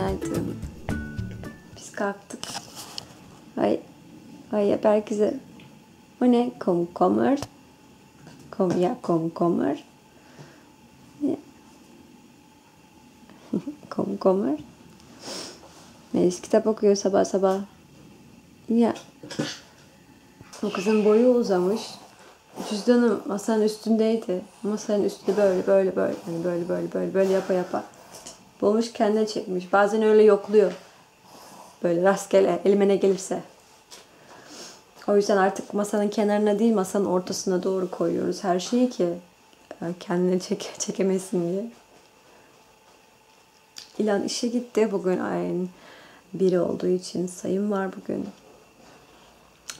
Günaydın. Biz kalktık. Ay, ay yap herkese. O ne? Komkommer. Kom ya komkommer. Ya. komkommer. Melis kitap okuyor sabah sabah. Ya. O kızın boyu uzamış. Cüzdanı masanın üstündeydi. Masanın üstünde böyle böyle böyle hani böyle böyle böyle böyle yapa yapa. Bulmuş kendine çekmiş. Bazen öyle yokluyor. Böyle rastgele elime ne gelirse. O yüzden artık masanın kenarına değil masanın ortasına doğru koyuyoruz her şeyi ki e, kendine çek çekemesin diye. İlan işe gitti bugün ayın biri olduğu için sayım var bugün.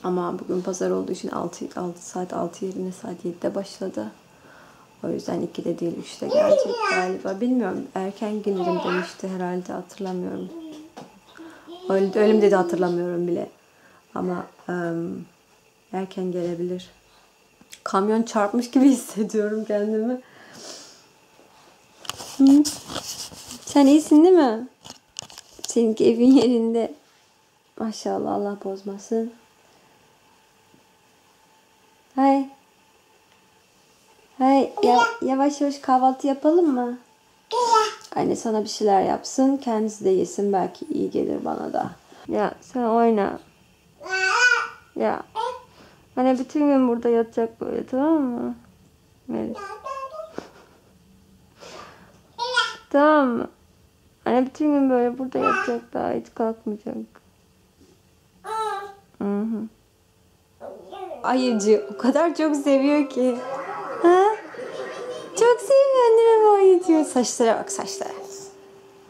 Ama bugün pazar olduğu için 6, 6 saat 6 yerine saat 7'de başladı. O yüzden 2'de değil 3'te gelecek galiba. Bilmiyorum erken gelirim demişti herhalde hatırlamıyorum. Öyle, mi dedi hatırlamıyorum bile. Ama em, erken gelebilir. Kamyon çarpmış gibi hissediyorum kendimi. Sen iyisin değil mi? Seninki evin yerinde. Maşallah Allah bozmasın. Hay. Hay ya, yavaş yavaş kahvaltı yapalım mı? Anne sana bir şeyler yapsın. Kendisi de yesin. Belki iyi gelir bana da. Ya sen oyna. Ya. Anne bütün gün burada yatacak böyle tamam mı? Melis. Tamam mı? Anne bütün gün böyle burada yatacak daha hiç kalkmayacak. Hı hı. Ayıcı o kadar çok seviyor ki. Ha? Çok seviyor ayıcı. Saçlara bak saçlara.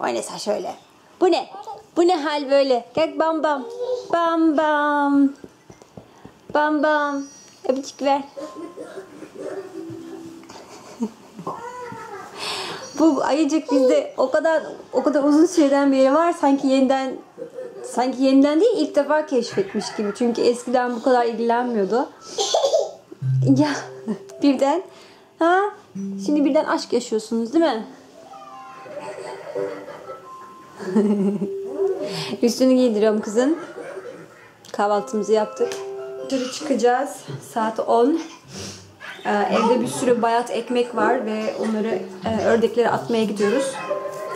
O ne saç öyle? Bu ne? Bu ne hal böyle? Gel bam bam. Bam bam. Bam bam. Öpücük ver. Bu ayıcık bizde o kadar o kadar uzun süreden beri var sanki yeniden sanki yeniden değil ilk defa keşfetmiş gibi. Çünkü eskiden bu kadar ilgilenmiyordu. ya birden ha şimdi birden aşk yaşıyorsunuz değil mi? Üstünü giydiriyorum kızın. Kahvaltımızı yaptık. Dışarı çıkacağız. Saat 10. Ee, evde bir sürü bayat ekmek var ve onları e, ördeklere atmaya gidiyoruz.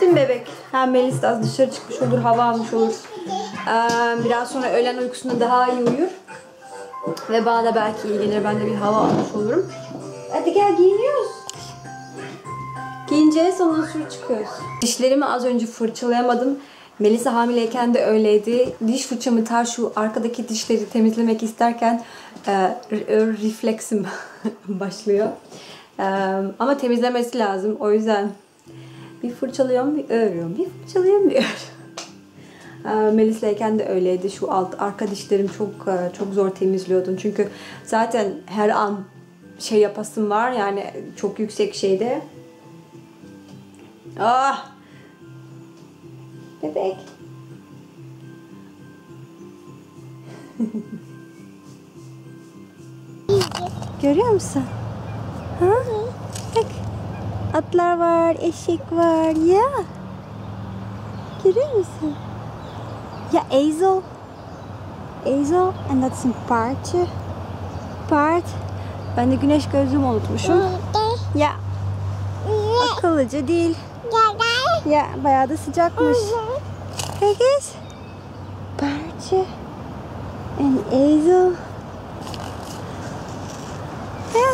Değil mi bebek? Hem Melis de az dışarı çıkmış olur, hava almış olur. Ee, biraz sonra öğlen uykusunda daha iyi uyur. Ve bana da belki iyi gelir. Ben de bir hava almış olurum. Hadi gel giyiniyoruz. Giyineceğiz ondan sonra çıkıyoruz. Dişlerimi az önce fırçalayamadım. Melisa hamileyken de öyleydi. Diş fırçamı tar şu arkadaki dişleri temizlemek isterken e, re- refleksim başlıyor. E, ama temizlemesi lazım. O yüzden bir fırçalıyorum, bir örüyorum. Bir fırçalıyorum, bir örüyorum. E, de öyleydi. Şu alt arka dişlerim çok e, çok zor temizliyordum. Çünkü zaten her an şey yapasım var yani çok yüksek şeyde. Ah! Bebek. Görüyor musun? Ha? Bak. Atlar var, eşek var. Ya. Görüyor musun? Ja, ezel. Ezel. En dat is een paardje. Paard. Ben de güneş gözlüğümü unutmuşum. Ya. Akıllıca değil. Ya bayağı da sıcakmış. Eens. Paardje. En ezel. Ja.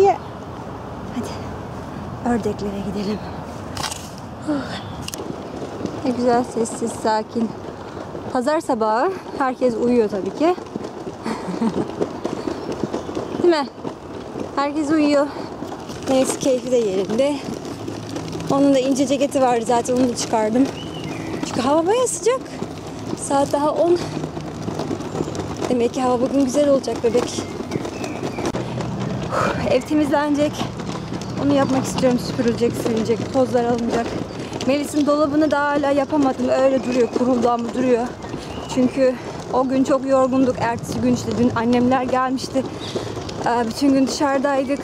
Ja. Hadi. Ördeklere gidelim. Ne güzel sessiz sakin. Pazar sabahı herkes uyuyor tabii ki. Değil mi? Herkes uyuyor. Neyse keyfi de yerinde. Onun da ince ceketi vardı zaten onu da çıkardım. Çünkü hava baya sıcak. Saat daha 10. Demek ki hava bugün güzel olacak bebek. Ev temizlenecek. Onu yapmak istiyorum. Süpürülecek, silinecek, tozlar alınacak. Melis'in dolabını da hala yapamadım. Öyle duruyor, kuruldu ama duruyor. Çünkü o gün çok yorgunduk. Ertesi gün işte dün annemler gelmişti. Bütün gün dışarıdaydık.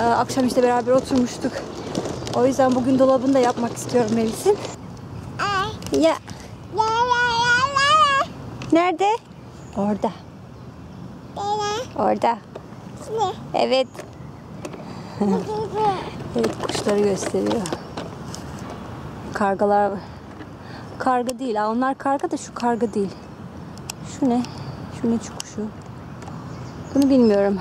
Ee, Akşam işte beraber oturmuştuk. O yüzden bugün dolabını da yapmak istiyorum Melis'in. Ya. Nerede? Orada. Orada. Evet. Evet kuşları gösteriyor. Kargalar. Karga değil. Ha, onlar karga da şu karga değil. Şu ne? Şu ne şu kuşu? Bunu bilmiyorum.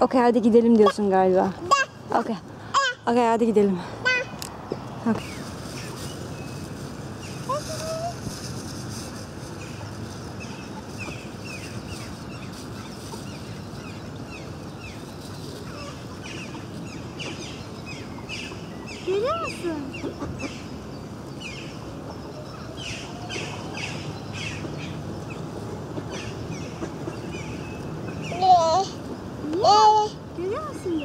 Okey hadi gidelim diyorsun galiba. Okey. Okey hadi gidelim. Okey. Görüyor musun? Görüyor musun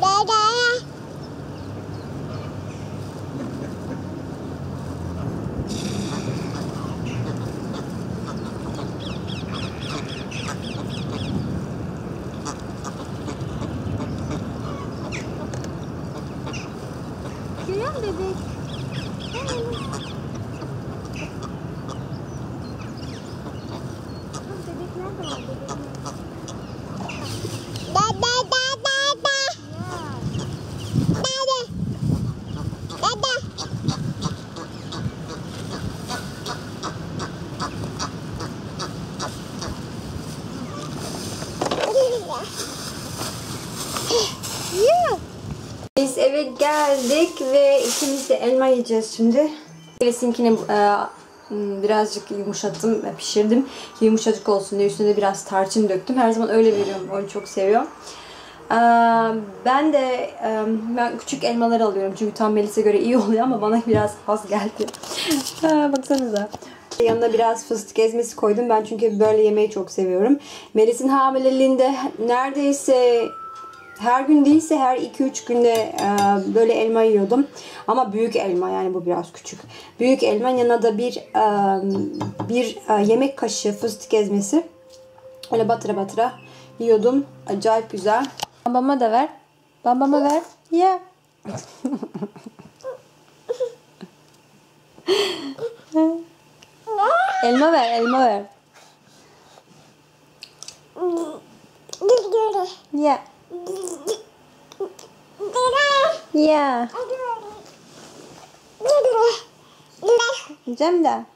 baba? Görüyor musun bebek? Bebek nerede var? Biz eve geldik ve ikimiz de elma yiyeceğiz şimdi. Melis'inkini e, m, birazcık yumuşattım, pişirdim. Yumuşacık olsun diye üstüne biraz tarçın döktüm. Her zaman öyle veriyorum. Onu çok seviyorum. Ben de ben küçük elmaları alıyorum çünkü tam Melis'e göre iyi oluyor ama bana biraz az geldi. Baksanıza. Yanına biraz fıstık ezmesi koydum. Ben çünkü böyle yemeği çok seviyorum. Melis'in hamileliğinde neredeyse her gün değilse her 2-3 günde böyle elma yiyordum. Ama büyük elma yani bu biraz küçük. Büyük elma yanına da bir bir yemek kaşığı fıstık ezmesi. Öyle batıra batıra yiyordum. Acayip güzel. Babama da ver. Babama ver. Ya. elma ver, elma ver. Ya. Ya. Yiyeceğim de.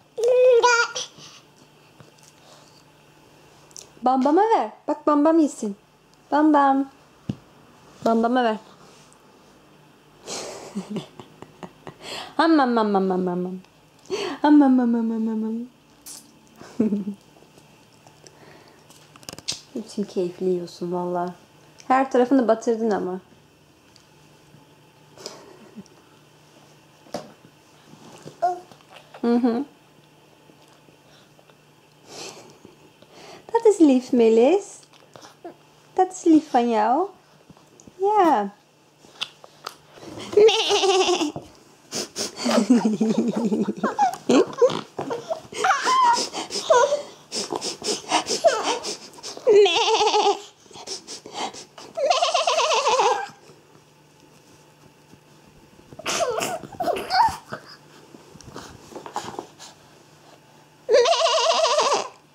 Bambama ver. Bak bambam yesin. Bambam. Sallándome Bütün keyifli yiyorsun valla. Her tarafını batırdın ama. Hı hı. Dat is lief, Melis. Dat is lief van jou. Ja.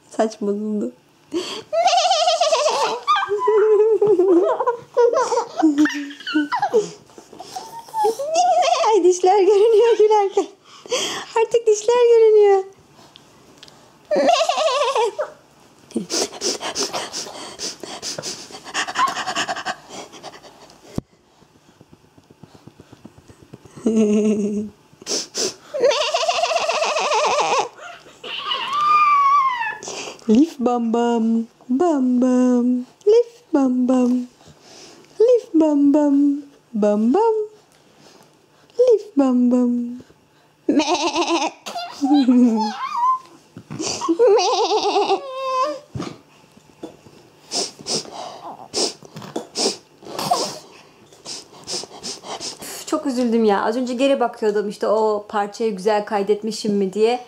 Saç Ay dişler görünüyor gülerken. Artık dişler görünüyor. Lif bam bam, bam bam, lif bam bam, bam bam, bam bam, lif bam bam. Çok üzüldüm ya. Az önce geri bakıyordum işte o parçayı güzel kaydetmişim mi diye.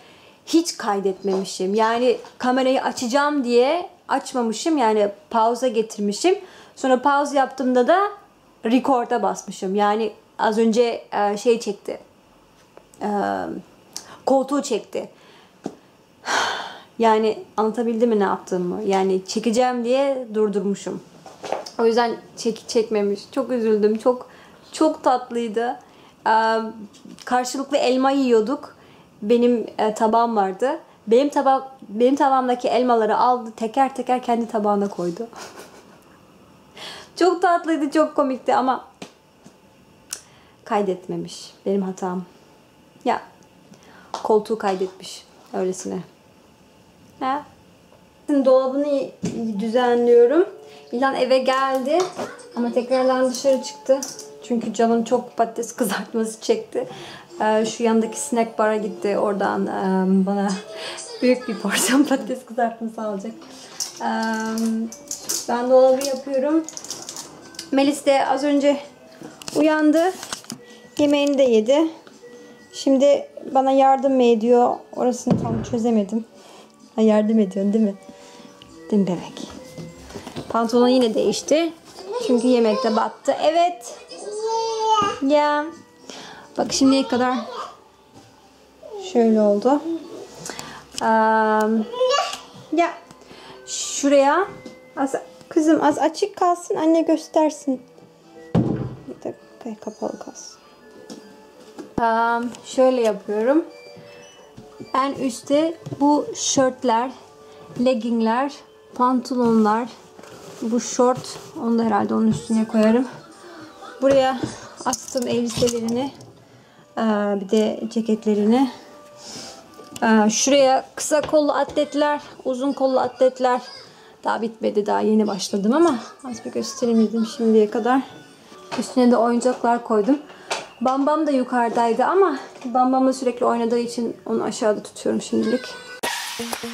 Hiç kaydetmemişim. Yani kamerayı açacağım diye açmamışım. Yani pauza getirmişim. Sonra pause yaptığımda da record'a basmışım. Yani az önce e, şey çekti. E, koltuğu çekti. Yani anlatabildim mi ne yaptığımı? Yani çekeceğim diye durdurmuşum. O yüzden çek çekmemiş. Çok üzüldüm. Çok çok tatlıydı. Ee, karşılıklı elma yiyorduk. Benim e, tabağım vardı. Benim tabak benim tabağımdaki elmaları aldı, teker teker kendi tabağına koydu. çok tatlıydı, çok komikti ama kaydetmemiş. Benim hatam. Ya koltuğu kaydetmiş öylesine. Ha? Dolabını düzenliyorum. İlan eve geldi ama tekrardan dışarı çıktı. Çünkü canım çok patates kızartması çekti. Ee, şu yandaki snack bara gitti. Oradan bana büyük bir porsiyon patates kızartması alacak. Ben dolabı yapıyorum. Melis de az önce uyandı. Yemeğini de yedi. Şimdi bana yardım mı ediyor? Orasını tam çözemedim. Ha, yardım ediyorsun değil mi? Değil mi bebek? Pantolon yine değişti. Çünkü yemekte battı. Evet. Ya. Bak şimdiye kadar şöyle oldu. Um, ya şuraya kızım az açık kalsın anne göstersin. Bir dakika kapalı kalsın. Um, şöyle yapıyorum. En üstte bu şörtler, leggingler, pantolonlar, bu şort, onu da herhalde onun üstüne koyarım. Buraya astım elbiselerini, bir de ceketlerini. Şuraya kısa kollu atletler, uzun kollu atletler. Daha bitmedi, daha yeni başladım ama az bir göstereyim dedim şimdiye kadar. Üstüne de oyuncaklar koydum. Bambam da yukarıdaydı ama Bambam'la sürekli oynadığı için onu aşağıda tutuyorum şimdilik. Bu.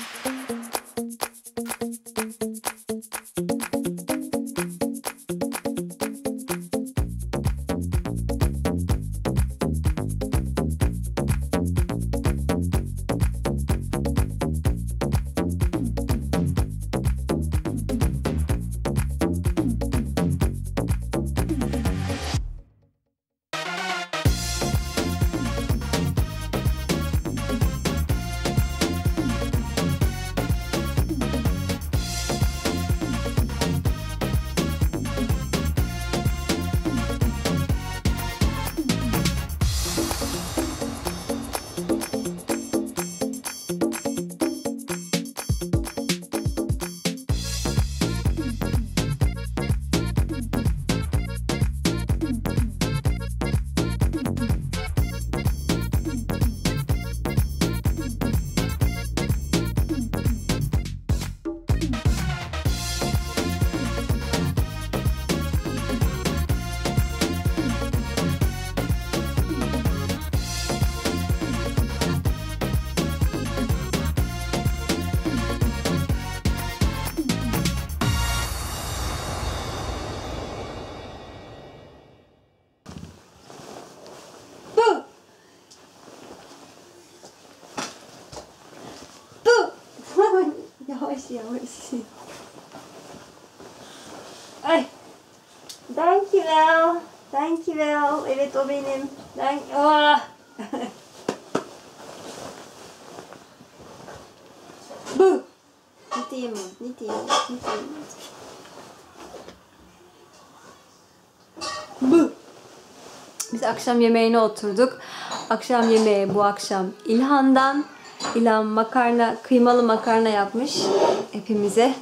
Evet o benim. Thank ah. Bu. Ne diyeyim? Ne diyeyim? Bu. Biz akşam yemeğine oturduk. Akşam yemeği bu akşam İlhan'dan. İlhan makarna, kıymalı makarna yapmış hepimize.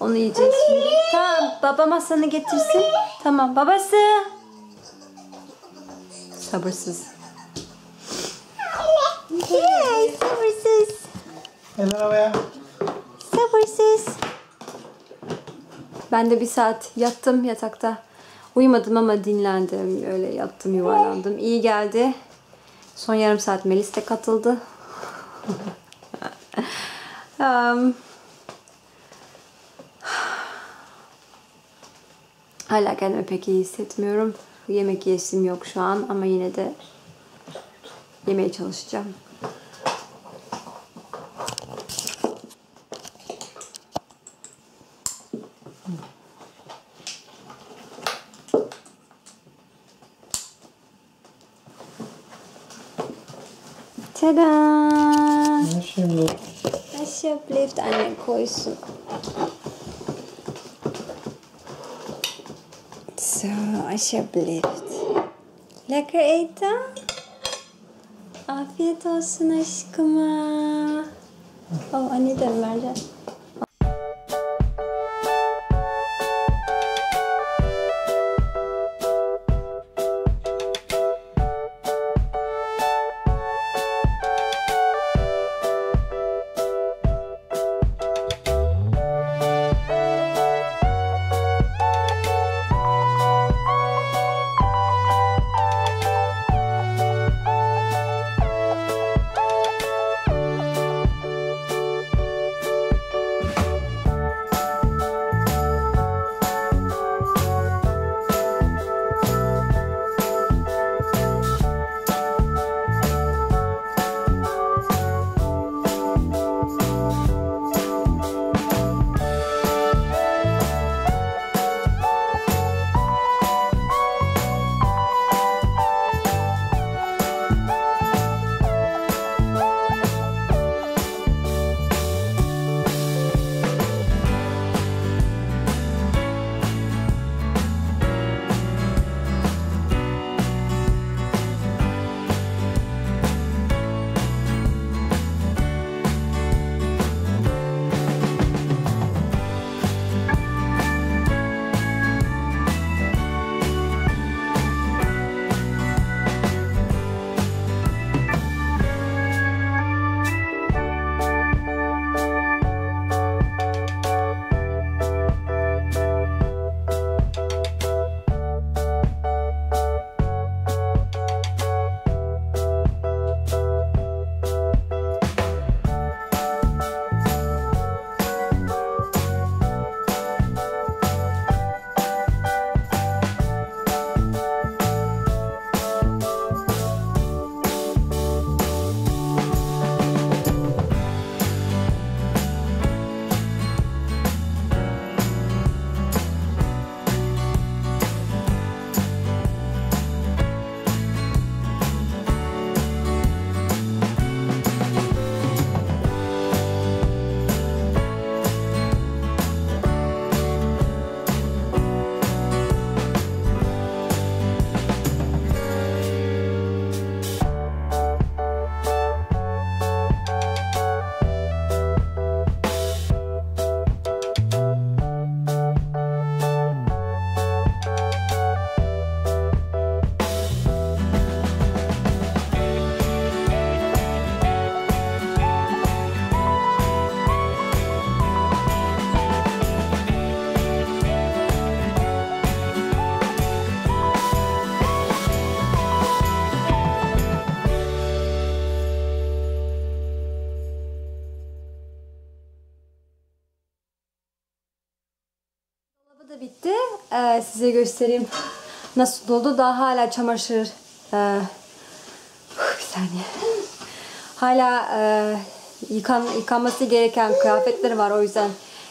Onu yiyeceğiz şimdi. Tamam, baba masanı getirsin. Tamam, babası. Sabırsız. Yay, sabırsız. Eller havaya. Sabırsız. Ben de bir saat yattım yatakta. Uyumadım ama dinlendim. Öyle yattım, yuvarlandım. İyi geldi. Son yarım saat Melis de katıldı. um, hala kendimi pek iyi hissetmiyorum. Yemek yesim yok şu an ama yine de yemeye çalışacağım. Tada! Nasıl yapılır? Nasıl yapılır? Anne koysun. Alsjeblieft. Lekker eten? Afiyet olsun aşkıma. Oh anne de bitti. Ee, size göstereyim nasıl doldu. Daha hala çamaşır. Ee, bir saniye. Hala e, yıkan, yıkanması gereken kıyafetler var. O yüzden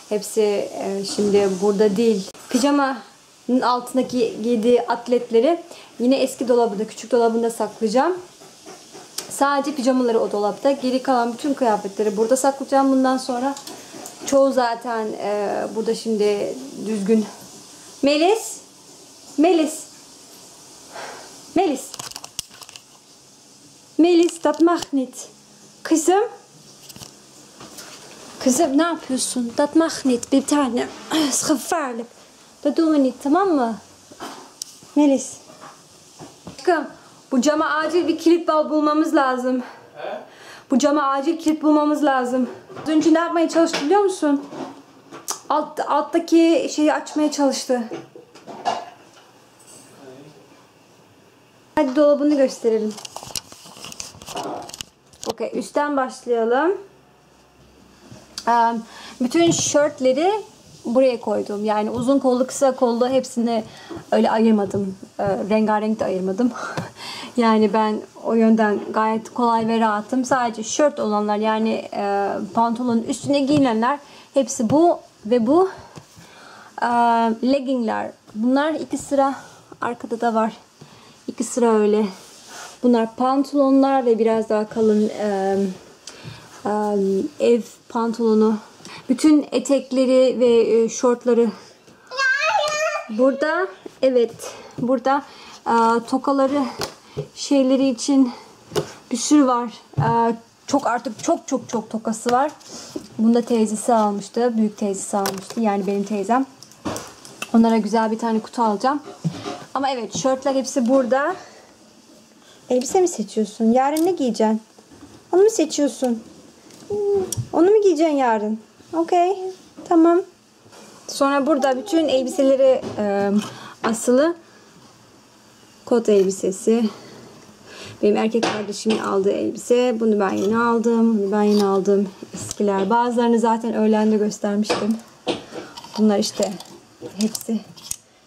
hepsi e, şimdi burada değil. Pijamanın altındaki giydiği atletleri yine eski dolabında, küçük dolabında saklayacağım. Sadece pijamaları o dolapta. Geri kalan bütün kıyafetleri burada saklayacağım bundan sonra. Çoğu zaten e, burada şimdi düzgün. Melis. Melis. Melis. Melis dat mag niet. Kızım. Kızım ne yapıyorsun? Dat mag niet bir tane. is gevaarlijk. Dat doen niet tamam mı? Melis. Aşkım bu cama acil bir kilit bal bulmamız lazım. Bu cama acil kilit bulmamız lazım. Az önce ne yapmaya çalıştı biliyor musun? Alt, alttaki şeyi açmaya çalıştı. Hadi dolabını gösterelim. Okey, üstten başlayalım. Bütün şörtleri buraya koydum. Yani uzun kollu, kısa kollu hepsini öyle ayırmadım. Eee, rengarenk de ayırmadım. yani ben o yönden gayet kolay ve rahatım. Sadece şört olanlar yani eee pantolonun üstüne giyinenler hepsi bu ve bu. Eee, leggingler. Bunlar iki sıra arkada da var. İki sıra öyle. Bunlar pantolonlar ve biraz daha kalın e, e, ev pantolonu. Bütün etekleri ve e, şortları burada. Evet, burada e, tokaları şeyleri için bir sürü var. E, çok artık çok çok çok tokası var. Bunda teyzesi almıştı. Büyük teyzesi almıştı. Yani benim teyzem. Onlara güzel bir tane kutu alacağım. Ama evet şortlar hepsi burada. Elbise mi seçiyorsun? Yarın ne giyeceksin? Onu mu seçiyorsun? Hmm, Onu mu giyeceksin yarın? Okey. Tamam. Sonra burada bütün elbiseleri e, asılı. Kot elbisesi. Benim erkek kardeşimin aldığı elbise. Bunu ben yeni aldım. Bunu ben yeni aldım. Eskiler. Bazılarını zaten öğlende göstermiştim. Bunlar işte hepsi.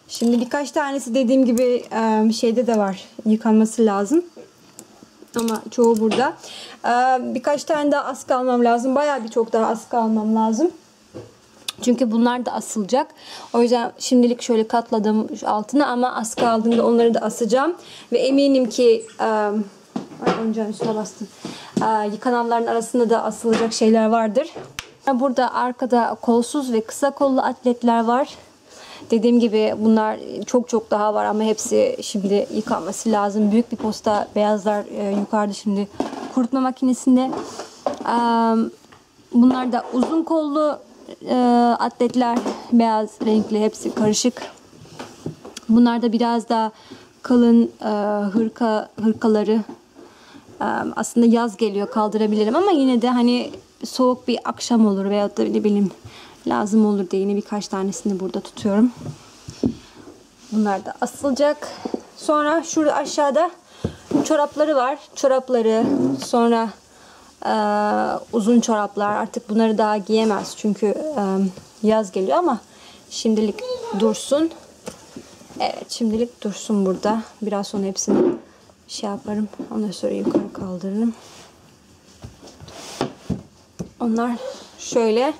Şimdi birkaç tanesi dediğim gibi şeyde de var. Yıkanması lazım. Ama çoğu burada. Birkaç tane daha askı almam lazım. Bayağı birçok daha askı almam lazım. Çünkü bunlar da asılacak. O yüzden şimdilik şöyle katladım altına ama askı aldığımda onları da asacağım. Ve eminim ki e, ay oyuncağın üstüne bastım. E, yıkananların arasında da asılacak şeyler vardır. Burada arkada kolsuz ve kısa kollu atletler var. Dediğim gibi bunlar çok çok daha var ama hepsi şimdi yıkanması lazım. Büyük bir posta beyazlar yukarıda şimdi kurutma makinesinde. Bunlar da uzun kollu e, atletler beyaz renkli hepsi karışık. Bunlar da biraz daha kalın e, hırka hırkaları. E, aslında yaz geliyor kaldırabilirim ama yine de hani soğuk bir akşam olur veyahut da ne bileyim lazım olur diye yine birkaç tanesini burada tutuyorum. Bunlar da asılacak. Sonra şurada aşağıda çorapları var. Çorapları sonra e, uzun çoraplar artık bunları daha giyemez çünkü e, yaz geliyor ama şimdilik dursun. Evet şimdilik dursun burada. Biraz sonra hepsini şey yaparım. Ondan sonra yukarı kaldırırım. Onlar şöyle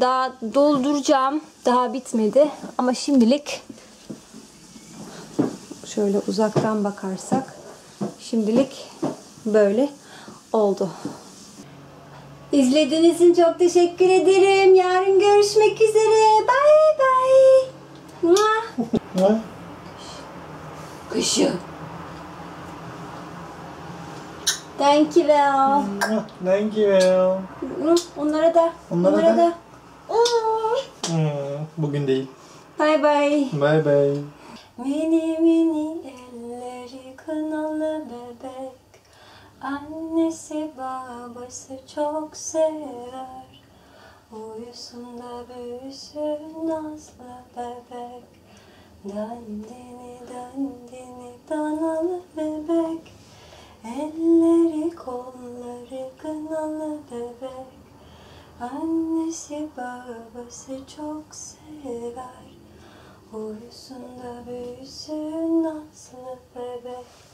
daha dolduracağım. Daha bitmedi ama şimdilik şöyle uzaktan bakarsak şimdilik böyle oldu. İzlediğiniz için çok teşekkür ederim. Yarın görüşmek üzere. Bye bye. Mua. Kuşu. Thank you well. Thank you. Onlara da. Onlara da. Hmm, bugün değil. Bye bye. Bye bye. Mini mini elleri kınalı bebek Annesi babası çok sever. Uyusun da büyüsün nazlı bebek. Dandini dandini danalı bebek. Elleri kolları kınalı bebek. Annesi babası çok sever. Uyusun da büyüsün nazlı bebek